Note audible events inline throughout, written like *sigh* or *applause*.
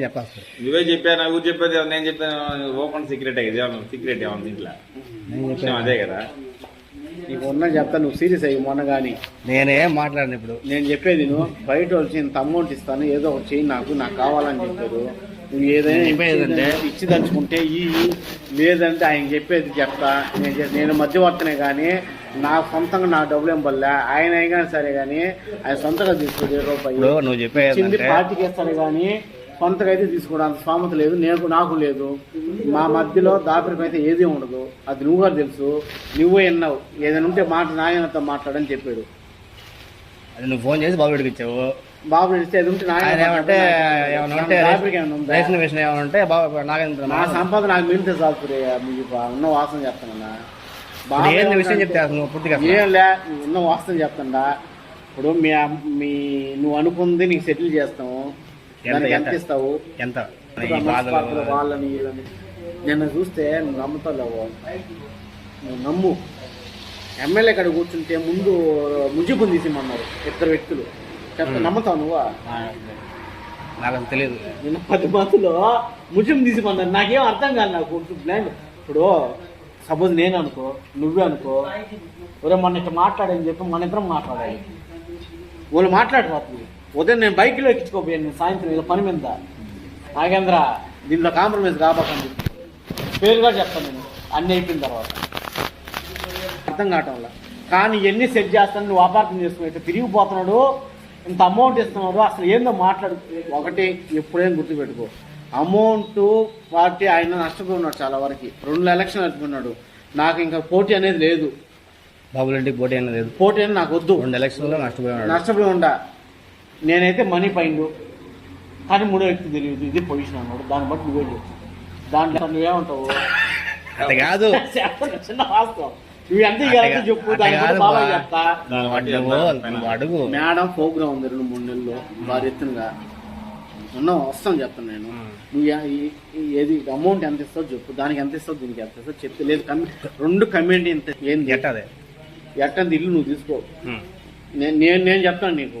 చెప్పాలి నువ్వే చెప్పాను నాకు చెప్పేది నేను చెప్పాను ఓపెన్ సీక్రెట్ ఇది సీక్రెట్ ఏమన్నా దీంట్లో అదే కదా. నీకు ఉన్న చెప్తా నువ్వు సీరియస్ అయ్యి మొన్న కానీ నేనేం మాట్లాడిన ఇప్పుడు. నేను చెప్పేది నువ్వు బయట వచ్చి ఇంత అమౌంట్ ఇస్తాను ఏదో ఒకటి చెయ్యి నాకు నాకు కావాలని చెప్పారు. నువ్వు ఏదైనా ఇచ్చి- దలుచుకుంటే ఈ లేదంటే ఆయన చెప్పేది చెప్తా నేను నేను మధ్యవర్తనే కానీ నా సొంతంగా నా డబ్బులు ఏం పడలే ఆయన అయినా సరే కానీ ఆయన సొంతంగా తీసుకోడు ఏ రూపాయి ఇప్పుడు నువ్వు చెప్పేది పార్టీకి ఇస్తాడు కానీ అయితే తీసుకోవడానికి స్తోమత లేదు నేను నాకు లేదు. మా మధ్యలో దాపరికం అయితే ఏది ఉండదు. అది నువ్వు కూడా తెలుసు. నువ్వే విన్నావు. ఏదైనా ఉంటే మాట నాయనతో మాట్లాడని చెప్పాడు. అది నువ్వు ఫోన్ చేసి బాబు ఇచ్చావు. బాబు ఇస్తే అది ఉంటే ఆయన ఏమంటే ఏమైనా ఉంటే దాపరికం ఏమైనా ఉందా? రేషన్ విషయం ఏమైనా ఉంటే బాబు నాగేంద్ర నా సంపాదన నాకు మిగిలితే చాలు. మీకు ఉన్న వాసన చెప్తానన్నా. బాబు ఏంది విషయం చెప్తే అసలు నువ్వు పూర్తిగా అసలు. ఏం లే నువ్వు ఉన్న వాస్తవం ఇప్పుడు మీ అమ్- మీ నువ్వు అనుకుంది నీకు సెటిల్ చేస్తాము. దానికి ఎంత? ఎంత? ఇస్తావు ఎంత వాళ్ళని నిన్న చూస్తే నువ్వు నమ్ముతావు నువ్వు నమ్ము. ఎమ్మెల్యే కాడ కూర్చుంటే ముందు ముజిబుని తీసిమన్నారు ఇద్దరు వ్యక్తులు. చెప్తా నమ్ముతావు నువ్వా? నాకు తెలియదు. నిన్న పది మందిలో ముజిం తీసిమన్నారు నాకేం అర్థం కాదు నాకు బ్లాండ్ ఇప్పుడు సపోజ్ నేను అనుకో నువ్వే అనుకో ఒరే మొన్న ఇట్లా మాట్లాడని చెప్పి మన ఇద్దరం మాట్లాడాలి. వాళ్ళు మాట్లాడరాదు ఉదయం నేను బైక్లో ఎక్కించుకోపోయాను నేను సాయంత్రం ఏదో పని మీద. నాగేంద్ర దీంట్లో కాంప్రమైజ్ కాబోకండి పేరుగా చెప్తాను నేను. అన్ని అయిపోయిన తర్వాత. అర్థం కావటం వల్ల. కానీ ఎన్ని సెట్ చేస్తాను నువ్వు అపార్థం చేసుకున్నట్టు తిరిగిపోతున్నాడు ఇంత అమౌంట్ ఇస్తున్నాడు అసలు ఏందో మాట్లాడు. ఒకటి ఎప్పుడైనా గుర్తుపెట్టుకో. అమౌంట్ పార్టీ ఆయన నష్టపోయినాడు చాలా వరకు. రెండు ఎలక్షన్ నడుపుకున్నాడు నాకు ఇంకా పోటీ అనేది లేదు. బాబుల ఇంటికి పోటీ అనేది లేదు. పోటీ అనేది నాకు వద్దు. రెండు ఎలక్షన్లో నష్టపోయాడు నష్టపోయి ఉండా. నేనైతే మనీ పైండు కానీ మూడో వ్యక్తి తెలియదు. ఇది పొజిషన్ అన్నాడు. దాన్ని బట్టి నువ్వే చెప్పు. దాంట్లో నువ్వేమంటావు కాదు. చిన్న వాస్తవం. నువ్వు ఎంత ఇవ్వాలంటే చెప్పు. బట్టి బాగా. చెప్తా. నువ్వు అడుగు. మేడం ప్రోగ్రామ్ ఉంది రెండు మూడు నెలలు వారి ఎత్తునగా. ఉన్నాం వస్తాం చెప్తాను నేను. నువ్వు ఏది అమౌంట్ ఎంత ఇస్తావు చెప్పు. దానికి ఎంత ఇస్తావు దీనికి ఎంత ఇస్తావు చెప్తే లేదు కమి రెండు కమ్యూనిటీ ఎంత ఏంది? ఎట్టదే? ఎట్టంది ఇల్లు నువ్వు తీసుకో. నేను నేను నేను చెప్తాను నీకు.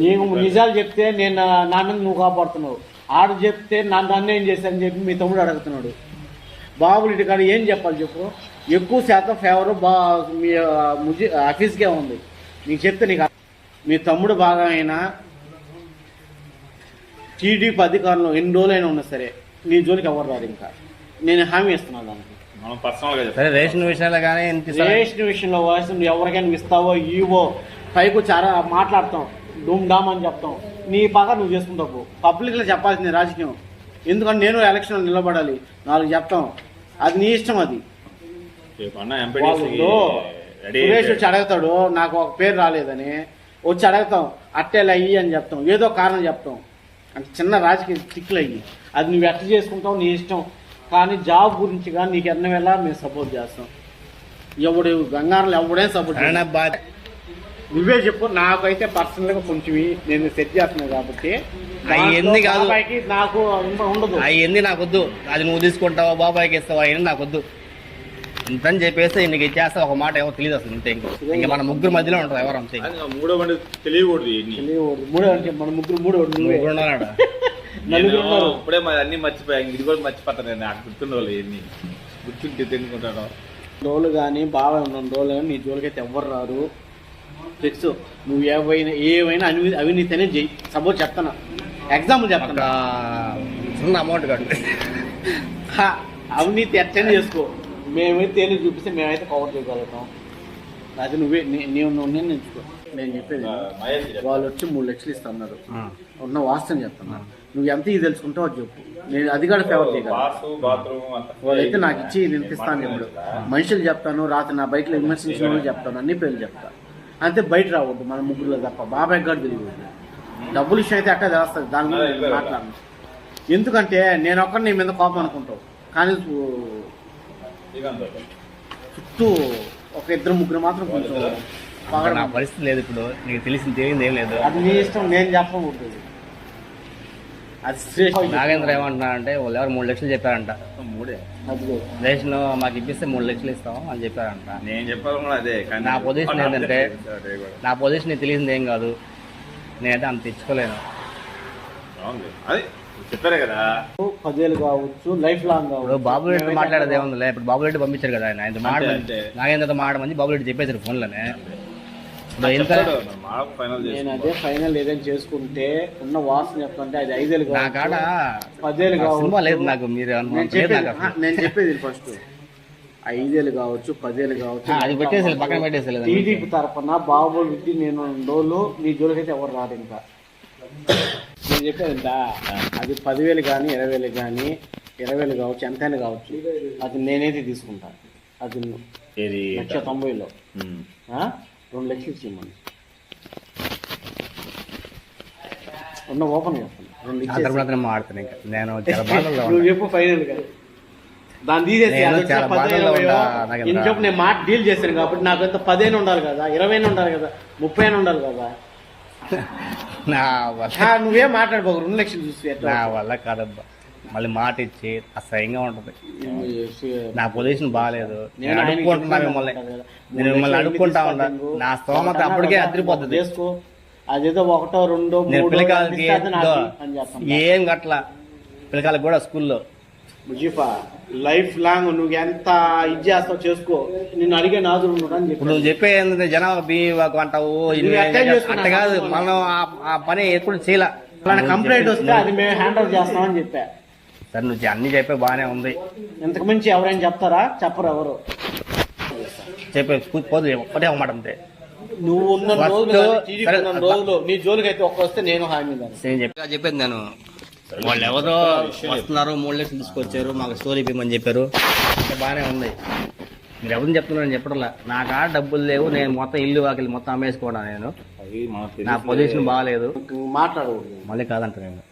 నీకు నిజాలు చెప్తే నేను నా మీద నువ్వు కాపాడుతున్నావు. ఆడు చెప్తే నా నన్ను ఏం చేశానని చెప్పి మీ తమ్ముడు అడుగుతున్నాడు. బాబులు ఇటు కాడ ఏం చెప్పాలి చెప్పు? ఎక్కువ శాతం ఫేవర్ బా మీ ముజి ఆఫీస్కే ఉంది. నీకు చెప్తే నీకు. మీ తమ్ముడు బాగా అయినా టీడీపీ అధికారంలో ఎన్ని రోజులైనా ఉన్నా సరే నీ జోలికి ఎవరు రాదు ఇంకా? నేను హామీ ఇస్తున్నాను దానికి. మనం పర్సనల్గా చెప్తాం. సరే రేషన్ విషయాలు కానీ? రేషన్ విషయంలో వాయిస్ నువ్వు ఎవరికైనా ఇస్తావో ఈవో పైకి చాలా మాట్లాడతాం. డూమ్ డామ్ అని చెప్తాం. నీ బాగా నువ్వు చేసుకుంటావు పబ్లిక్లో చెప్పాల్సింది రాజకీయం. ఎందుకంటే నేను ఎలక్షన్ నిలబడాలి. నాలుగు చెప్తాం. అది నీ ఇష్టం అది. సురేష్ వచ్చి అడుగుతాడు నాకు ఒక పేరు రాలేదని వచ్చి అడుగుతాం. అట్టేలు అయ్యి అని చెప్తాం. ఏదో కారణం చెప్తాం. అంటే చిన్న రాజకీయ చిక్కులు అయ్యి. అది నువ్వు ఎట్ట చేసుకుంటావు? నీ ఇష్టం. కానీ జాబ్ గురించి కానీ నీకు ఎన్న వేళ మేము సపోర్ట్ చేస్తాం. ఎవడు గంగారంలో ఎవడేం సపోర్ట్ నువ్వే చెప్పు. నాకైతే పర్సనల్గా కొంచెం నేను సెట్ చేస్తున్నాను కాబట్టి. అయి ఎన్ని కాదు. బాబాయ్కి నాకు ఉండదు. అవన్నీ నాకు వద్దు అది నువ్వు తీసుకుంటావా బాబాయ్కి ఇస్తావా అవన్నీ నాకు వద్దు ఇంతని చెప్పేస్తే నీకు ఇచ్చేస్తా ఒక మాట ఏమో తెలియదు అసలు ఇంతే ఇంకో. ఇంకా మన ముగ్గురు మధ్యలో ఉంటుంది ఎవరు అంతే మూడో బండి తెలియకూడదు. మూడో అంటే మన ముగ్గురు మూడో ముగ్గురు ఉన్నాడు. *laughs* ఇప్పుడే మరి అన్ని మర్చిపోయాను ఇది కూడా మర్చిపోతాను నేను. నాకు గుర్తుండే వాళ్ళు ఎన్ని గుర్తుంటే తెలుసుకుంటాను రోజులు కానీ బాగా ఉన్న రోజులు కానీ నీ జోలికైతే ఎవ్వరు రారు. ఫిక్స్ నువ్వు ఏవైనా ఏవైనా అవి అవినీతినే చెయ్యి సపోజ్ చెప్తాను ఎగ్జాంపుల్ చెప్తాను చిన్న అమౌంట్ కాదు హా, అవినీతి ఎట్టని చేసుకో. మేమైతే తేలి చూపిస్తే మేమైతే కవర్ చేయగలుగుతాం. అది నువ్వే నీ- నీవు నువ్వు నిర్ణయించుకో నేను చెప్పేది. వాళ్ళు వచ్చి మూడు లక్షలు ఇస్తున్నారు. ఉన్న వాస్తవం చెప్తున్నా. నువ్వు ఎంత ఇది తెలుసుకుంటావు అది చెప్పు. నేను అది కూడా ఫేవర్ చేయగలను. బాసు బాత్రూమ్ అంతా వాళ్ళైతే నాకు ఇచ్చి వినిపిస్తాను ఇప్పుడు. మనుషులు చెప్తాను రాత్రి నా బయటలో విమర్శించిన చెప్తాను అన్ని పేర్లు చెప్తా. అంతే బయట రావద్దు మన ముగ్గురులో తప్ప. బాబాయ్ గారు తెలియదు. డబ్బులు ఇష్యూ అయితే అక్కడ చేస్తుంది దాని గురించి మాట్లాడను. ఎందుకంటే నేను ఒక్కడిని నీ మీద కోపం అనుకుంటావు. కానీ చుట్టూ ఒక ఇద్దరు ముగ్గురు మాత్రం కొంచెం. పరిస్థితి లేదు ఇప్పుడు. నీకు తెలిసింది తెలియదు ఏం లేదు. అది నీ ఇష్టం నేను చెప్పకూడదు. నాగేంద్ర ఏమంటున్నా అంటే వాళ్ళు ఎవరు మూడు లక్షలు చెప్పారంట. మూడే. రేషన్ మాకు ఇప్పిస్తే మూడు లక్షలు ఇస్తాం అని చెప్పారంట. నేను చెప్పాలి కూడా అదే కానీ నా పొజిషన్ ఏంటంటే. నా పొజిషన్ తెలిసింది ఏం కాదు. నేనైతే అంత తెచ్చుకోలేను బాగుంది అది చెప్పారే కదా. పదేళ్ళు కావచ్చు లైఫ్ లాంగ్ ఇప్పుడు కావచ్చు బాబు రెడ్డి మాట్లాడేది ఏముందిలే ఇప్పుడు బాబు రెడ్డి పంపించారు కదా ఆయన. ఆయన మాట. నాగేంద్రతో మాడమని బాబు రెడ్డి చెప్పేశారు ఫోన్లోనే. నేను అదే ఫైనల్ ఏదైనా చేసుకుంటే ఉన్న వాసన చెప్తుంటే అది ఐదేళ్ళు పదేళ్ళు కావచ్చు. లేదు నాకు మీరు నేను అనుమానం లేదు చెప్పేది ఫస్ట్ ఐదేళ్ళు కావచ్చు పదేళ్ళు కావచ్చు. అది పెట్టేసి పక్కన పెట్టేసి టీడీపీ తరఫున బాబు విద్య నేను రోజులు నీ జోలికైతే ఎవరు రాడు ఇంకా. నేను చెప్పేది అది పదివేలు కానీ ఇరవై వేలు కానీ ఇరవై వేలు కావచ్చు ఎంతైనా కావచ్చు. అది నేనైతే తీసుకుంటా. అది లక్ష తొంభైలో? రెండు లక్షలు ఇచ్చేయమని. ఉన్న ఓపెన్ చెప్పండి రెండు ఇచ్చేసి ఇంకా. నేను *laughs* చాలా బాధల్లో నువ్వు. చెప్పు దాన్ని తీసేసి నేను అది పదిహేను ఇరవయో, చెప్పు మాట డీల్ చేశాను కాబట్టి నాకు ఎంత పదిహేను ఉండాలి కదా ఇరవై ఉండాలి కదా ముప్పై ఉండాలి కదా. *laughs* నా వల్ల ఆ, నువ్వేం మాట్లాడుకోకు రెండు లక్షలు చూసి ఎట్లా నా వల్ల కాదబ్బా. మళ్ళీ మాట ఇచ్చి అసహ్యంగా ఉంటుంది. నా పొజిషన్ బాగాలేదు. నేను నేను అడుక్కుంటున్నా మిమ్మల్ని. నేను మిమ్మల్ని అడుక్కుంటా ఉన్నా. నా స్తోమత అప్పటికే అదిరిపోతుంది. అదేదో ఒకటో రెండో నేను పిల్లకాయలకి ఏం గట్ల పిల్లకాయలకు కూడా స్కూల్లో. ముజీఫా లైఫ్ లాంగ్ నువ్వు ఎంత ఇది చేస్తావు చేసుకో. నిన్ను అడిగే నాదుడు అని ఇప్పుడు నువ్వు చెప్పి బీవాకు అంటావు. అట్ట కాదు. మనం ఆ- పని ఎప్పుడు చేయలే. కంప్లైంట్ వస్తే అది మేము హ్యాండ్ ఓవర్ చేస్తామని చెప్పా. సరే నువ్వు అన్ని చెప్పే బాగానే ఉంది. ఇంతకు మించి ఎవరైనా చెప్తారా? చెప్పరు ఎవరు. చెప్పే పోదు ఒక్కటే ఒక మాట అంతే. నువ్వు ఉన్న ఫస్ట్ రోజులు కానీ, టీడీపీ సరే, ఉన్న అట్లా. రోజులు నీ జోలికి అయితే ఒక్క వస్తే నేను హామీ. నేను చెప్పి. చెప్పేది నేను. వాళ్ళు ఎవరో వస్తున్నారు మూడు లక్షలు తీసుకొచ్చారు మాకు స్టోరీ ఇవ్వమని చెప్పారు. బాగానే ఉంది. మీరు ఎవరిని చెప్తున్నారని చెప్పడంలా నా కాడ డబ్బులు లేవు నేను మొత్తం ఇల్లు వాకిలి మొత్తం అమ్మేసుకోవడా నేను? నా. పొజిషన్ బాగాలేదు మాట్లాడకూడదు. మళ్ళీ కాదంట నేను?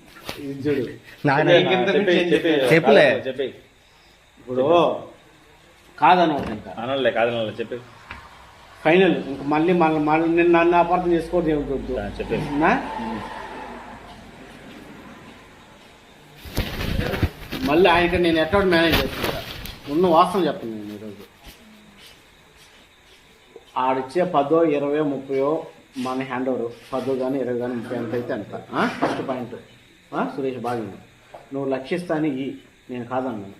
చెప్పులే. ఇప్పుడు కాదనవు ఇంకా. అనలే కాదనలే చెప్పి. ఫైనల్ ఇంక మళ్ళీ మళ్ళీ మళ్ళీ నిన్ను నన్ను అపార్థం చేసుకోవద్దు ఏమిటొద్దు చెప్పే? మళ్ళీ ఆయనకి నేను ఎట్లా మేనేజ్ చేసుకుంటా ఉన్న వాస్తవం చెప్పండి నేను ఈరోజు. ఆడిచ్చే పదో ఇరవయో ముప్పయో మన హ్యాండ్ ఓవర్ పదో కానీ ఇరవై కానీ ముప్పై ఎంత అయితే అంత. ఫస్ట్ పాయింట్ సురేష్ బాగా నువ్వు లక్షిస్తాని ఈ నేను కాదన్నాను.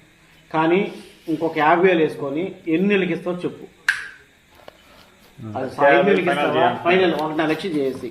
కానీ ఇంకొక యాభై వేలు వేసుకొని ఎన్ని ఇస్తావో చెప్పు. అది ఫైనల్ ఒకటి లక్ష చేసి